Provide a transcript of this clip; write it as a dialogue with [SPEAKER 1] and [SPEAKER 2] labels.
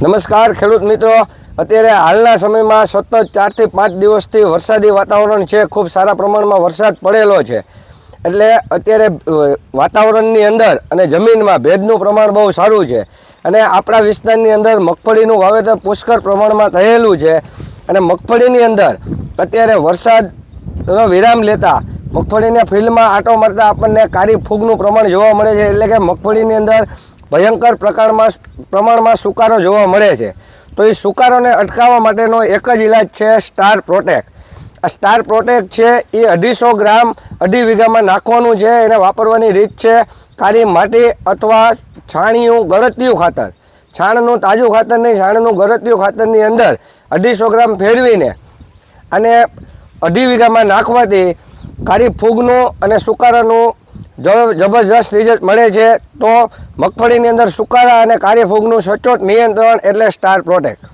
[SPEAKER 1] નમસ્કાર, ખેડૂત મિત્રો. અત્યારે હાલના સમયમાં સતત ચારથી પાંચ દિવસથી વરસાદી વાતાવરણ છે. ખૂબ સારા પ્રમાણમાં વરસાદ પડેલો છે. એટલે અત્યારે વાતાવરણની અંદર અને જમીનમાં ભેજનું પ્રમાણ બહુ સારું છે. અને આપણા વિસ્તારની અંદર મગફળીનું વાવેતર પુષ્કળ પ્રમાણમાં થયેલું છે. અને મગફળીની અંદર અત્યારે વરસાદનો વિરામ લેતા મગફળીના ફિલ્ડમાં આંટો મારતા આપણને કાળી ફૂગનું પ્રમાણ જોવા મળે છે. એટલે કે મગફળીની અંદર ભયંકર પ્રકારમાં પ્રમાણમાં સુકારો જોવા મળે છે. તો એ સુકારોને અટકાવવા માટેનો એક જ ઇલાજ છે સ્ટાર પ્રોટેક. આ સ્ટાર પ્રોટેક છે એ અઢીસો ગ્રામ અઢી વીઘામાં નાખવાનું છે, એને વાપરવાની રીત છે કાળી માટી અથવા છાણિયું ગળતિયું ખાતર. છાણનું તાજું ખાતર નહીં, છાણનું ગળતિયું ખાતરની અંદર અઢીસો ગ્રામ ફેરવીને અને અઢી વીઘામાં નાખવાથી કાળી ફૂગનું અને સુકારાનું જબરજસ્ત રિઝલ્ટ મળે છે, તો મગફળીની અંદર સુકારા અને કાર્યફૂગનું સચોટ નિયંત્રણ એટલે સ્ટાર પ્રોટેક્ટ